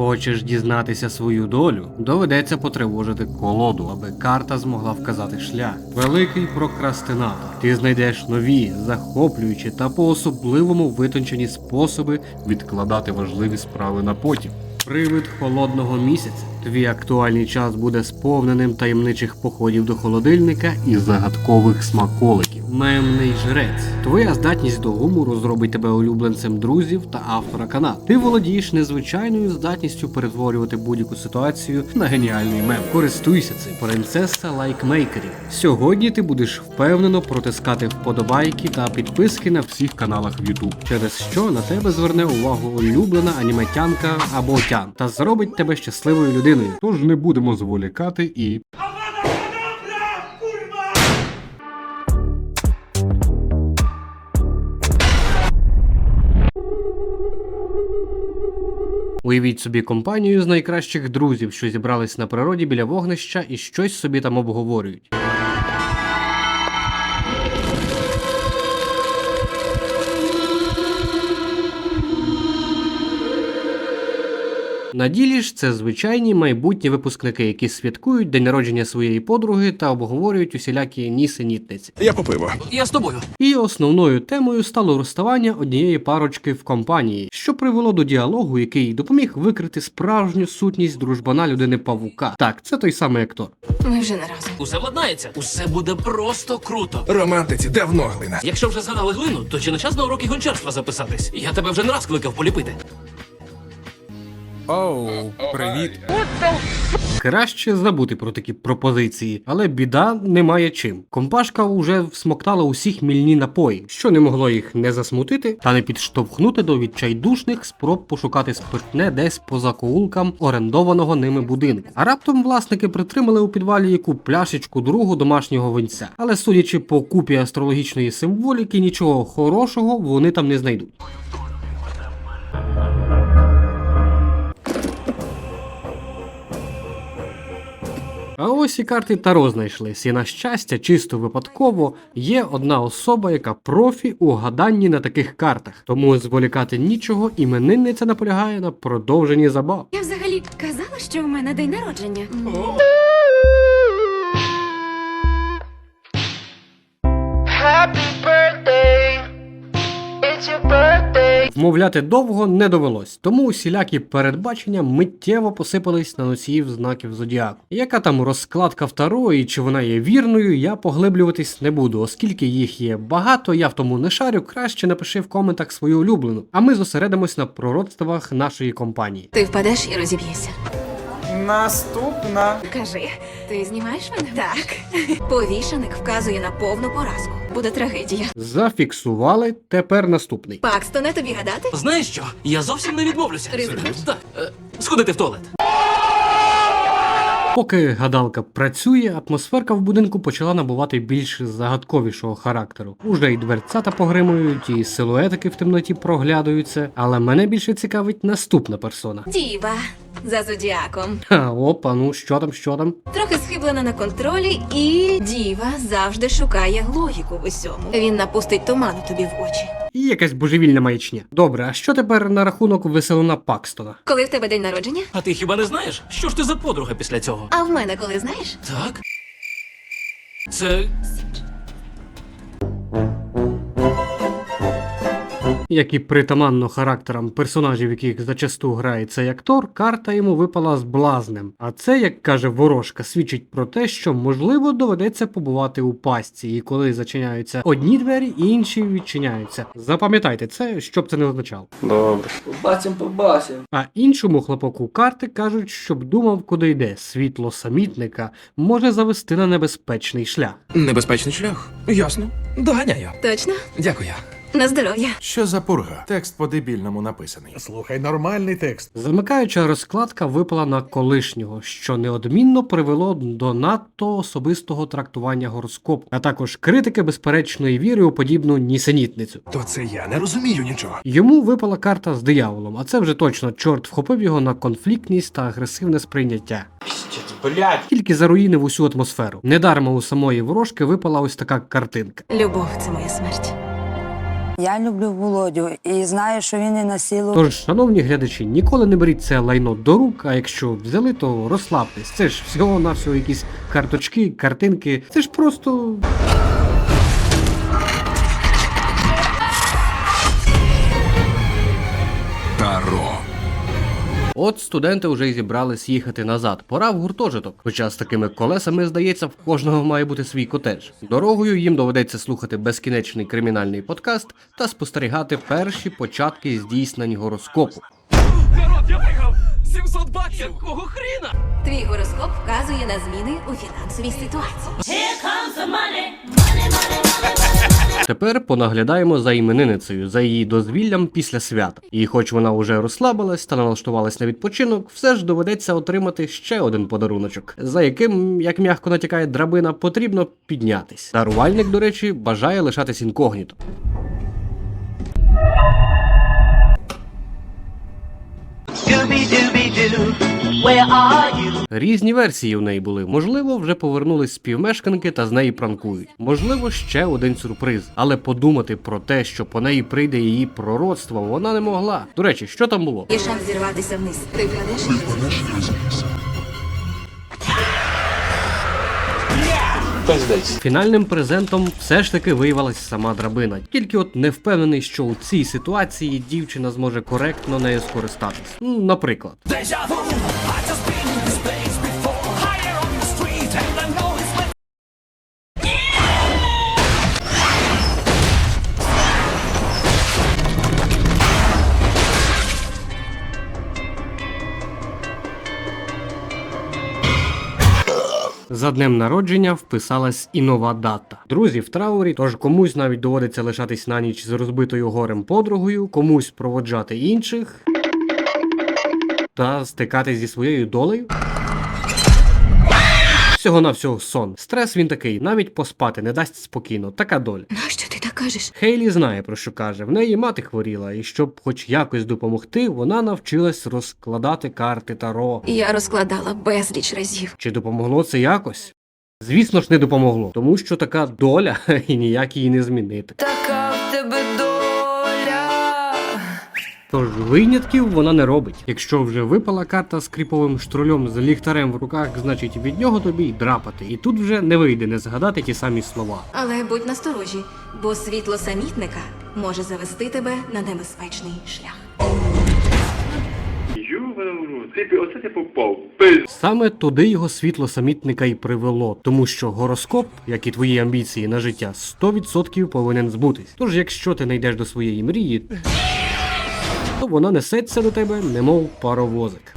Хочеш дізнатися свою долю? Доведеться потривожити колоду, аби карта змогла вказати шлях. Великий прокрастинатор. Ти знайдеш нові, захоплюючі та по-особливому витончені способи відкладати важливі справи на потім. Привид холодного місяця. Твій актуальний час буде сповненим таємничих походів до холодильника і загадкових смаколиків. Мемний жрець. Твоя здатність до гумору зробить тебе улюбленцем друзів та автора каналу. Ти володієш незвичайною здатністю перетворювати будь-яку ситуацію на геніальний мем. Користуйся цим принцеса лайкмейкерів. Сьогодні ти будеш впевнено протискати вподобайки та підписки на всіх каналах в YouTube, через що на тебе зверне увагу улюблена аніметянка або тян та зробить тебе щасливою людиною. Тож не будемо зволікати і Уявіть собі компанію з найкращих друзів, що зібрались на природі біля вогнища і щось собі там обговорюють. На ділі ж це звичайні майбутні випускники, які святкують день народження своєї подруги та обговорюють усілякі нісенітниці. Я по пиво. Я з тобою. І основною темою стало розставання однієї парочки в компанії, що привело до діалогу, який допоміг викрити справжню сутність дружбана людини павука. Так, це той самий актор. Ми вже не разом. Усе владнається. Усе буде просто круто. Романтиці давно глина. Якщо вже згадали глину, то чи не час на уроки гончарства записатись? Я тебе вже не раз кликав поліпити. Оу, привіт. Краще забути про такі пропозиції, але біда немає чим. Компашка уже всмоктала усіх мільні напої, що не могло їх не засмутити та не підштовхнути до відчайдушних спроб пошукати спиртне десь по закоулкам орендованого ними будинку. А раптом власники притримали у підвалі яку пляшечку другу домашнього винця. Але судячи по купі астрологічної символіки, нічого хорошого вони там не знайдуть. А ось і карти Таро знайшлись, і на щастя, чисто випадково є одна особа, яка профі у гаданні на таких картах. Тому зволікати нічого, іменинниця наполягає на продовженні забав. Я взагалі казала, що в мене день народження. Happy birthday. It's your birthday. Вмовляти довго не довелось, тому усілякі передбачення миттєво посипались на носіїв знаків зодіаку. Яка там розкладка в Таро і чи вона є вірною, я поглиблюватись не буду, оскільки їх є багато, я в тому не шарю, краще напиши в коментах свою улюблену. А ми зосередимось на пророцтвах нашої компанії. Ти впадеш і розіб'єшся. Наступна. Кажи, ти знімаєш мене? Так. Повішаник вказує на повну поразку. Буде трагедія. Зафіксували. Тепер наступний. Пакстоне тобі гадати? Знаєш що? Я зовсім не відмовлюся. Так, е, сходити в туалет. Поки гадалка працює, атмосферка в будинку почала набувати більш загадковішого характеру. Уже й дверцята погримують, і силуетики в темноті проглядаються, але мене більше цікавить наступна персона. Діва. За зодіаком. Ха, опа, ну що там, що там? Трохи схиблена на контролі, і діва завжди шукає логіку в усьому. Він напустить туману тобі в очі. І якась божевільна маячня. Добре, а що тепер на рахунок веселуна Пакстона? Коли в тебе день народження? А ти хіба не знаєш? Що ж ти за подруга після цього? А в мене коли знаєш? Так. Це. Як і притаманно характерам персонажів, яких зачасту грає цей актор, карта йому випала з блазнем. А це, як каже ворожка, свідчить про те, що можливо доведеться побувати у пастці, і коли зачиняються одні двері, інші відчиняються. Запам'ятайте це, щоб це не означало. Побачим, побачим. А іншому хлопаку карти кажуть, щоб думав, куди йде. Світло самітника може завести на небезпечний шлях. Небезпечний шлях. Ясно. Доганяю. Точно? Дякую. На здоров'я. Що за пурга? Текст по-дебільному написаний. Слухай, нормальний текст. Замикаюча розкладка випала на колишнього, що неодмінно привело до надто особистого трактування гороскопу, а також критики безперечної віри у подібну нісенітницю. То це я не розумію нічого. Йому випала карта з дияволом, а це вже точно чорт вхопив його на конфліктність та агресивне сприйняття. Блять. Тільки заруїнив усю атмосферу. Недарма у самої ворожки випала ось така картинка. Любов це моя смерть. Я люблю Володю і знаю, що він не насилу. Тож, шановні глядачі, ніколи не беріть це лайно до рук, а якщо взяли, то розслабтесь. Це ж всього на всього якісь карточки, картинки. Це ж просто. От студенти вже й зібрались їхати назад. Пора в гуртожиток. Хоча з такими колесами, здається, в кожного має бути свій котедж. Дорогою їм доведеться слухати безкінечний кримінальний подкаст та спостерігати перші початки здійснень гороскопу. Народ, я виграв! 700 баксів! Кого хріна? Твій гороскоп вказує на зміни у фінансовій ситуації. Тепер понаглядаємо за іменинницею, за її дозвіллям після свята. І хоч вона уже розслабилась та налаштувалась на відпочинок, все ж доведеться отримати ще один подаруночок, за яким, як м'яко натякає драбина, потрібно піднятись. Дарувальник, до речі, бажає лишатись інкогніто. Різні версії у неї були. Можливо, вже повернулись співмешканки та з неї пранкують. Можливо, ще один сюрприз. Але подумати про те, що по неї прийде її пророцтво, вона не могла. До речі, що там було? Є шанс зірватися вниз. Ти вкладеш? Пиздець. Фінальним презентом все ж таки виявилась сама драбина. Тільки от не впевнений, що у цій ситуації дівчина зможе коректно нею скористатись. Ну, наприклад. Днем народження вписалась і нова дата. Друзі в траурі, тож комусь навіть доводиться лишатись на ніч з розбитою горем подругою, комусь проводжати інших та стикатись зі своєю долею. Всього на всього сон. Стрес він такий, навіть поспати не дасть спокійно. Така доля. Нащо ти кажеш? Хейлі знає про що каже. В неї мати хворіла, і щоб хоч якось допомогти, вона навчилась розкладати карти Таро. Я розкладала безліч разів. Чи допомогло це якось? Звісно ж, не допомогло, тому що така доля і ніяк її не змінити. Така в тебе доля. Тож винятків вона не робить. Якщо вже випала карта з кріповим штрулем з ліхтарем в руках, значить від нього тобі й драпати. І тут вже не вийде не згадати ті самі слова. Але будь насторожі, бо світло самітника може завести тебе на небезпечний шлях. Оце попав. Саме туди його світло самітника й привело, тому що гороскоп, як і твої амбіції на життя, 100% повинен збутись. Тож, якщо ти не йдеш до своєї мрії, вона несеться до тебе, немов паровозик.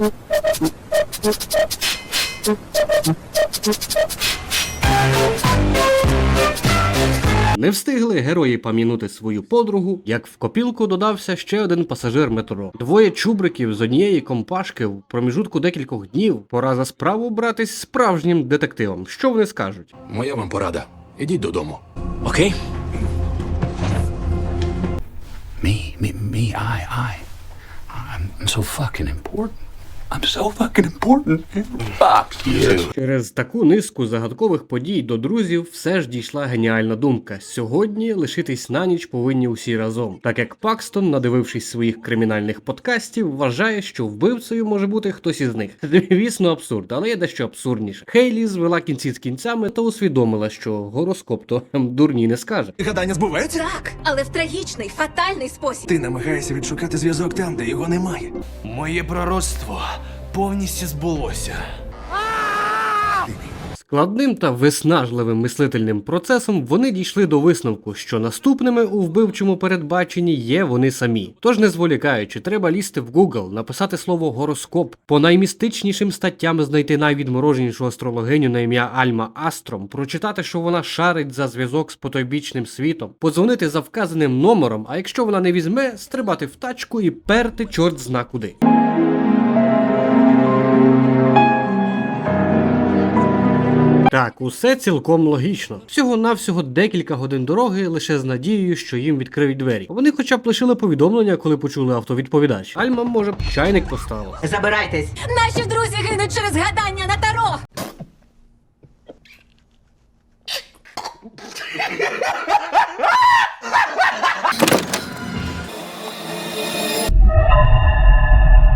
Не встигли герої пам'янути свою подругу, як в копілку додався ще один пасажир метро. Двоє чубриків з однієї компашки в проміжутку декількох днів. Пора за справу братись справжнім детективом. Що вони скажуть? Моя вам порада. Ідіть додому. Окей. Me, me, me, I, I. I'm so fucking important. I'm so fucking important. Fuck you. Через таку низку загадкових подій до друзів все ж дійшла геніальна думка. Сьогодні лишитись на ніч повинні усі разом, так як Пакстон, надивившись своїх кримінальних подкастів, вважає, що вбивцею може бути хтось із них. Звісно, абсурд, але є дещо абсурдніше. Хейлі звела кінці з кінцями та усвідомила, що гороскоп то дурні не скаже. Гадання збувається? Так, але в трагічний, фатальний спосіб. Ти намагаєшся відшукати зв'язок там, де його немає. Моє пророцтво повністю збулося. Складним та виснажливим мислительним процесом вони дійшли до висновку, що наступними у вбивчому передбаченні є вони самі. Тож, не зволікаючи, треба лізти в Google, написати слово гороскоп, по наймістичнішим статтям знайти найвідмороженішу астрологиню на ім'я Альма Астром, прочитати, що вона шарить за зв'язок з потойбічним світом, подзвонити за вказаним номером, а якщо вона не візьме, стрибати в тачку і перти чорт зна куди. Так, усе цілком логічно. Всього навсього декілька годин дороги лише з надією, що їм відкриють двері. Вони хоча б лишили повідомлення, коли почули автовідповідач. Альма, може, б чайник поставила. Забирайтесь. Наші друзі гинуть через гадання на таро.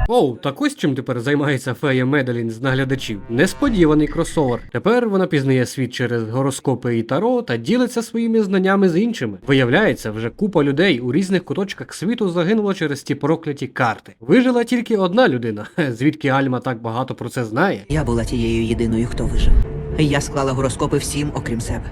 Оу, так ось чим тепер займається фея Меделін з наглядачів. Несподіваний кросовер. Тепер вона пізнає світ через гороскопи і таро та ділиться своїми знаннями з іншими. Виявляється, вже купа людей у різних куточках світу загинуло через ті прокляті карти. Вижила тільки одна людина. Звідки Альма так багато про це знає? Я була тією єдиною, хто вижив. Я склала гороскопи всім, окрім себе.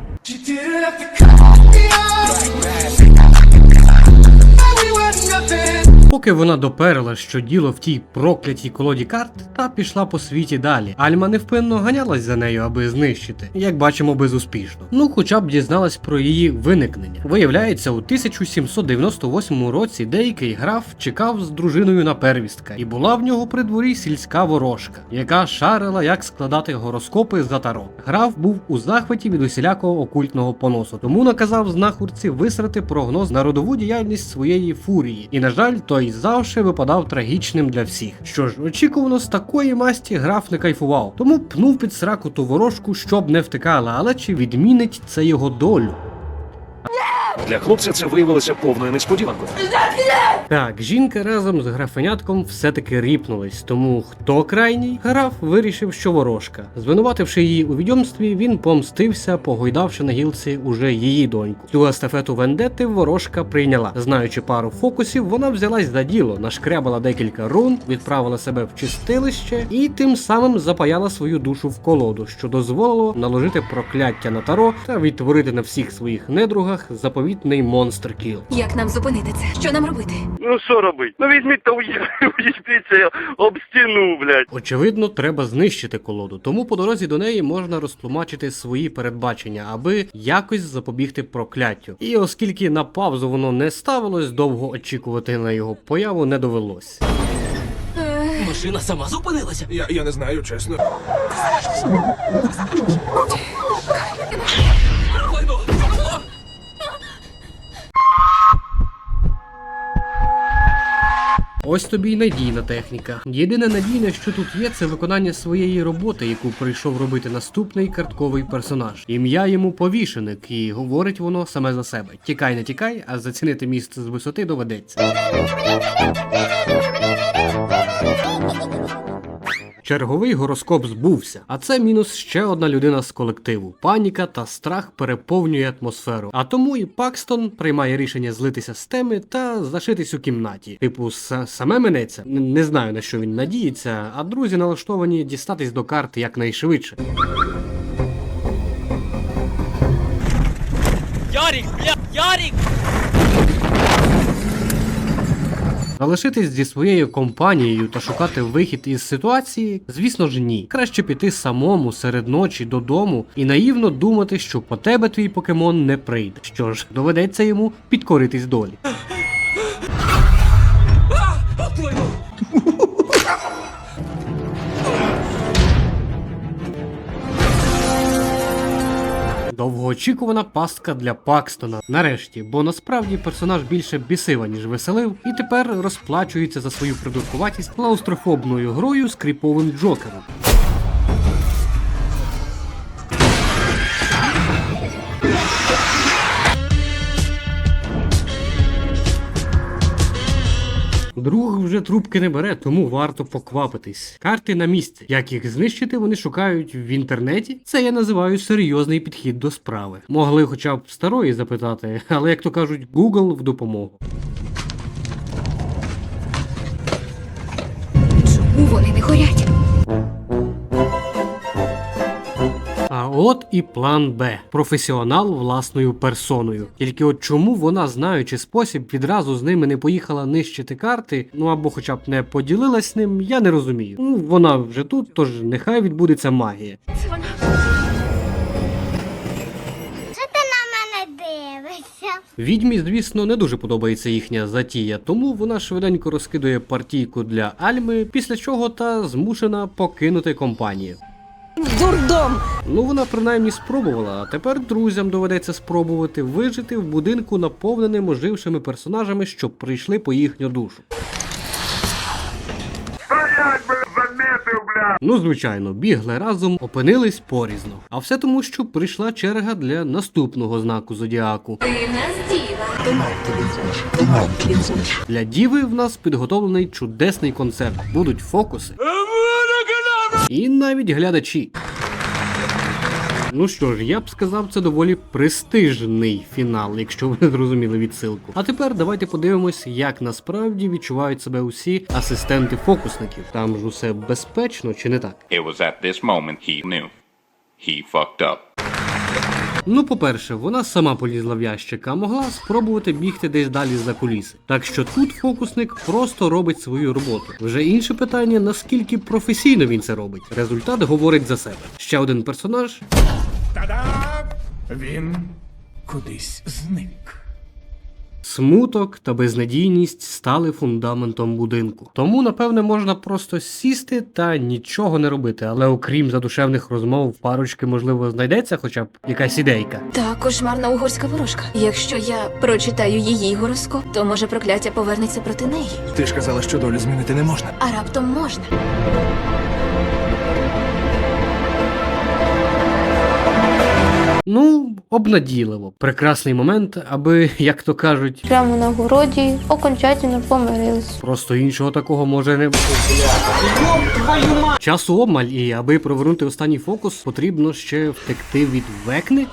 Поки вона доперла, що діло в тій проклятій колоді карт, та пішла по світі далі. Альма невпинно ганялась за нею, аби знищити, як бачимо, безуспішно. Ну, хоча б дізналась про її виникнення. Виявляється, у 1798 році деякий граф чекав з дружиною на первістка, і була в нього при дворі сільська ворожка, яка шарила, як складати гороскопи за таро. Граф був у захваті від усілякого окультного поносу, тому наказав знахурці висрати прогноз на родову діяльність своєї фурії. І на жаль, той завжди випадав трагічним для всіх. Що ж, очікувано з такої масті граф не кайфував, тому пнув під сраку ту ворожку, щоб не втикала, але чи відмінить це його долю? Для хлопця це виявилося повною несподіванкою. Так, жінка разом з графенятком все-таки ріпнулись, тому хто крайній? Граф вирішив, що ворожка. Звинувативши її у відьомстві, він помстився, погойдавши на гілці уже її доньку. Цю естафету вендети ворожка прийняла. Знаючи пару фокусів, вона взялась за діло, нашкрябала декілька рун, відправила себе в чистилище і тим самим запаяла свою душу в колоду, що дозволило наложити прокляття на таро та відтворити на всіх своїх недругах заповітний монстр кіл. Як нам зупинити це? Що нам робити? Ну що робить? Ну візьміть та уїдьтеся об стіну, блядь. Очевидно, треба знищити колоду, тому по дорозі до неї можна розтлумачити свої передбачення, аби якось запобігти прокляттю. І оскільки на паузу воно не ставилось, довго очікувати на його появу не довелось. Машина сама зупинилася. Я, я не знаю, чесно. Ось тобі й надійна техніка. Єдине надійне, що тут є, це виконання своєї роботи, яку прийшов робити наступний картковий персонаж. Ім'я йому повішеник, і говорить воно саме за себе. Тікай, не тікай, а зацінити місце з висоти доведеться. Черговий гороскоп збувся, а це мінус ще одна людина з колективу. Паніка та страх переповнює атмосферу. А тому і Пакстон приймає рішення злитися з теми та зашитись у кімнаті. Типу, саме минеться. Не знаю на що він надіється, а друзі налаштовані дістатись до карти якнайшвидше. Ярік, бля, Ярік! Залишитись зі своєю компанією та шукати вихід із ситуації, звісно ж ні. Краще піти самому серед ночі додому і наївно думати, що по тебе твій покемон не прийде. Що ж, доведеться йому підкоритись долі. Довгоочікувана пастка для Пакстона. Нарешті, бо насправді персонаж більше бісива, ніж веселив, і тепер розплачується за свою придуркуватість клаустрофобною грою з кріповим джокером. Друг вже трубки не бере, тому варто поквапитись. Карти на місці. Як їх знищити, вони шукають в інтернеті. Це я називаю серйозний підхід до справи. Могли хоча б старої запитати, але як то кажуть, Google в допомогу. Чому вони не горять? От і план Б. Професіонал власною персоною. Тільки от чому вона, знаючи спосіб, відразу з ними не поїхала нищити карти, ну або хоча б не поділилась ним, я не розумію. Ну, вона вже тут, тож нехай відбудеться магія. Це вона. Відьмі, звісно, не дуже подобається їхня затія, тому вона швиденько розкидує партійку для Альми, після чого та змушена покинути компанію. Дурдом! Ну, вона принаймні спробувала, а тепер друзям доведеться спробувати вижити в будинку, наповненим ожившими персонажами, що прийшли по їхню душу. Ну, звичайно, бігли разом, опинились порізно. А все тому, що прийшла черга для наступного знаку зодіаку. Ти нас діва. Для діви в нас підготовлений чудесний концерт. Будуть фокуси. І навіть глядачі. Ну що ж, я б сказав, це доволі престижний фінал, якщо ви зрозуміли відсилку. А тепер давайте подивимось, як насправді відчувають себе усі асистенти фокусників. Там ж усе безпечно чи не так? It was at this moment he knew. He fucked up. Ну, по-перше, вона сама полізла в ящик, а могла спробувати бігти десь далі за куліси. Так що тут фокусник просто робить свою роботу. Вже інше питання, наскільки професійно він це робить. Результат говорить за себе. Ще один персонаж. Він кудись зник. Смуток та безнадійність стали фундаментом будинку. Тому, напевне, можна просто сісти та нічого не робити. Але окрім задушевних розмов, в парочки, можливо, знайдеться хоча б якась ідейка. Та кошмарна угорська ворожка. Якщо я прочитаю її гороскоп, то може прокляття повернеться проти неї. Ти ж казала, що долю змінити не можна. А раптом можна. Ну, обнадійливо. Прекрасний момент, аби, як то кажуть, Прямо на городі окончательно помирились. Просто іншого такого може не Часу обмаль, і аби провернути останній фокус, потрібно ще втекти від векни.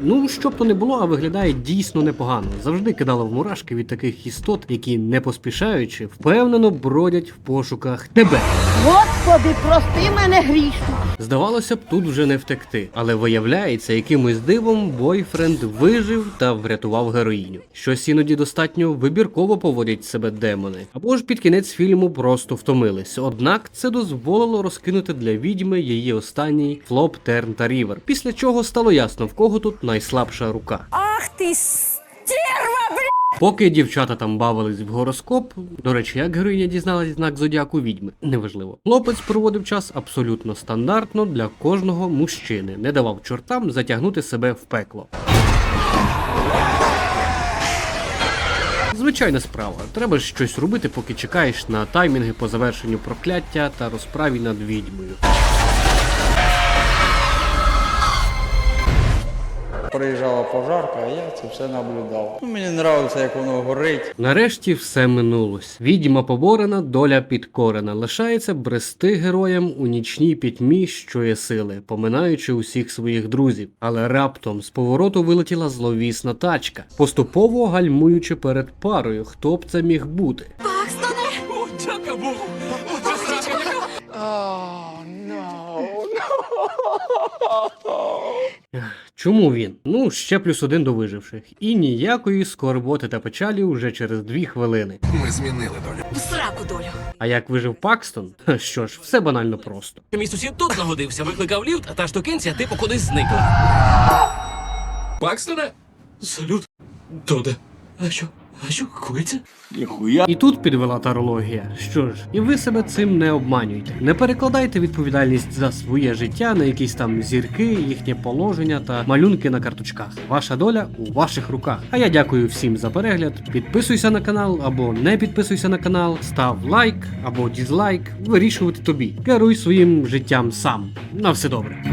Ну, щоб то не було, а виглядає дійсно непогано. Завжди кидало в мурашки від таких істот, які не поспішаючи, впевнено бродять в пошуках тебе. Господи, прости мене грішну. Здавалося б, тут вже не втекти, але виявляється, якимось дивом бойфренд вижив та врятував героїню. Щось іноді достатньо вибірково поводять себе демони. Або ж під кінець фільму просто втомились. Однак це дозволило розкинути для відьми її останній флоп Терн та Рівер. Після чого стало ясно, в кого тут найслабша рука. Ах ти стерва, бля! Поки дівчата там бавились в гороскоп, до речі, як героїня дізналась знак зодіаку відьми, неважливо. Хлопець проводив час абсолютно стандартно для кожного мужчини, не давав чортам затягнути себе в пекло. Звичайна справа, треба ж щось робити, поки чекаєш на таймінги по завершенню прокляття та розправі над відьмою. Приїжджала пожарка, а я це все наблюдав. Ну, мені подобається, як воно горить. Нарешті все минулось. Відьма поборена, доля підкорена. Лишається брести героям у нічній пітьмі, що є сили, поминаючи усіх своїх друзів. Але раптом з повороту вилетіла зловісна тачка, поступово гальмуючи перед парою. Хто б це міг бути? Пакстоне! О, дяка Богу! Оце срака яка! Чому він? Ну, ще плюс один до виживших. І ніякої скорботи та печалі вже через дві хвилини. Ми змінили долю. В сраку долю. А як вижив Пакстон? Що ж, все банально просто. Мій сусід тут нагодився, викликав ліфт, а та штукенція типу кудись зникла. Пакстоне? Салют. Тоде. А що? А що коїться? І тут підвела тарологія. Що ж, і ви себе цим не обманюйте. Не перекладайте відповідальність за своє життя на якісь там зірки, їхнє положення та малюнки на карточках. Ваша доля у ваших руках. А я дякую всім за перегляд. Підписуйся на канал або не підписуйся на канал, став лайк або дізлайк. Вирішувати тобі. Керуй своїм життям сам. На все добре.